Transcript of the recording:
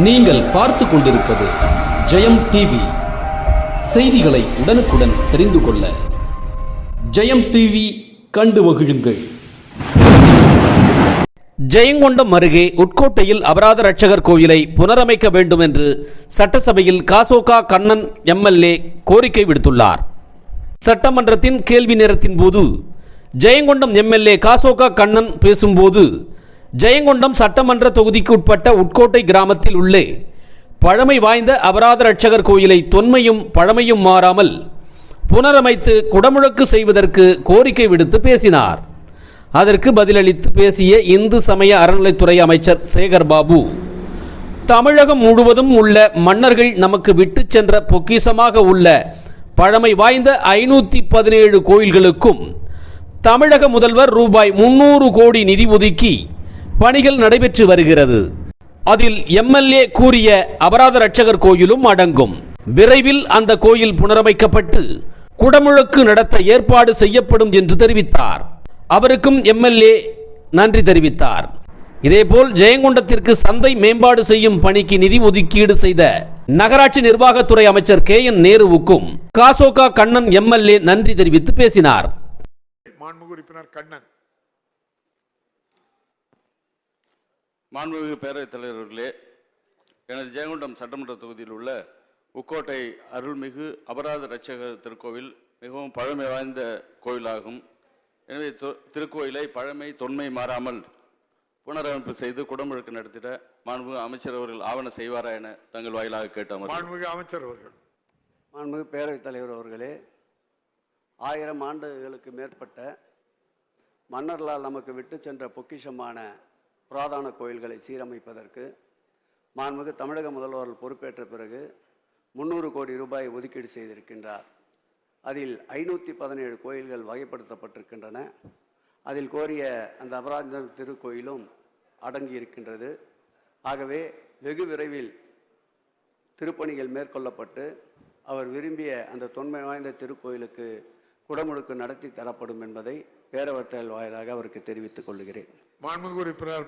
நீங்கள் பார்த்து கொண்டிருப்பது ஜெயம் டிவி. செய்திகளை உடனுக்குடன் தெரிந்து கொள்ள ஜெயம் டிவி கண்டு மகிழுங்கள். ஜெயங்கொண்டம் அருகே உட்கோட்டையில் அபராத ரட்சகர் கோயிலை புனரமைக்க வேண்டும் என்று சட்டசபையில் காசோகா கண்ணன் எம்எல்ஏ கோரிக்கை விடுத்துள்ளார். சட்டமன்றத்தின் கேள்வி நேரத்தின் போது ஜெயங்கொண்டம் எம்எல்ஏ காசோகா கண்ணன் பேசும்போது ஜெயங்கொண்டம் சட்டமன்ற தொகுதிக்கு உட்பட்ட உட்கோட்டை கிராமத்தில் உள்ளே பழமை வாய்ந்த அபராத ரட்சகர் கோயிலை தொன்மையும் பழமையும் மாறாமல் புனரமைத்து குடமுழக்கு செய்வதற்கு கோரிக்கை விடுத்து பேசினார். அதற்கு பதிலளித்து பேசிய இந்து சமய அறநிலைத்துறை அமைச்சர் சேகர் பாபு தமிழகம் முழுவதும் உள்ள மன்னர்கள் நமக்கு விட்டு சென்ற பொக்கிஷமாக உள்ள பழமை வாய்ந்த ஐநூத்தி பதினேழு கோயில்களுக்கும் தமிழக முதல்வர் ரூபாய் முன்னூறு கோடி நிதி ஒதுக்கி பணிகள் நடைபெற்று வருகிறது. அதில் எம்எல்ஏ கூறிய அபராத ரட்சகர் கோயிலும் அடங்கும். விரைவில் அந்த கோயில் புனரமைக்கப்பட்டு குடமுழக்கு நடத்த ஏற்பாடு செய்யப்படும் என்று தெரிவித்தார். அவருக்கும் எம்எல்ஏ நன்றி தெரிவித்தார். இதேபோல் ஜெயங்கொண்டத்திற்கு சந்தை மேம்பாடு செய்யும் பணிக்கு நிதி ஒதுக்கீடு செய்த நகராட்சி நிர்வாகத்துறை அமைச்சர் கே என் நேருவுக்கும் காசோகா கண்ணன் எம்எல்ஏ நன்றி தெரிவித்து பேசினார். உறுப்பினர் கண்ணன். மாண்புமிகு பேரவைத் தலைவர் அவர்களே எனது ஜெயங்கொண்டம் சட்டமன்ற தொகுதியில் உள்ள உக்கோட்டை அருள்மிகு அபராத ரட்சகர் திருக்கோவில் மிகவும் பழமை வாய்ந்த கோயிலாகும் எனவே திருக்கோயிலை பழமை தொன்மை மாறாமல் புனரமைப்பு செய்து குடமுழுக்கு நடத்திட மாண்புமிகு அமைச்சர் அவர்கள் ஆவண செய்வாரா என தங்கள் வாயிலாக கேட்டோம் மாண்புமிகு அமைச்சர் அவர்கள். மாண்புமிகு பேரவைத் தலைவர் அவர்களே ஆயிரம் ஆண்டுகளுக்கு மேற்பட்ட மன்னர்களால் நமக்கு விட்டு சென்ற பொக்கிஷமான புராதான கோயில்களை சீரமைப்பதற்கு மாண்புமிகு தமிழக முதல்வர் பொறுப்பேற்ற பிறகு முந்நூறு கோடி ரூபாய் ஒதுக்கீடு செய்திருக்கின்றார். அதில் ஐநூற்றி பதினேழு கோயில்கள் வகைப்படுத்தப்பட்டிருக்கின்றன. அதில் கோரிய அந்த அபராஜன திருக்கோயிலும் அடங்கி இருக்கின்றது ஆகவே வெகு விரைவில் திருப்பணிகள் மேற்கொள்ளப்பட்டு அவர் விரும்பிய அந்த தொன்மை வாய்ந்த திருக்கோயிலுக்கு குடமுழுக்கு நடத்தி தரப்படும் என்பதை பேரவர்த்தல் வாயிலாக அவருக்கு தெரிவித்துக் கொள்கிறேன். மாண்புமிகு உறுப்பினர்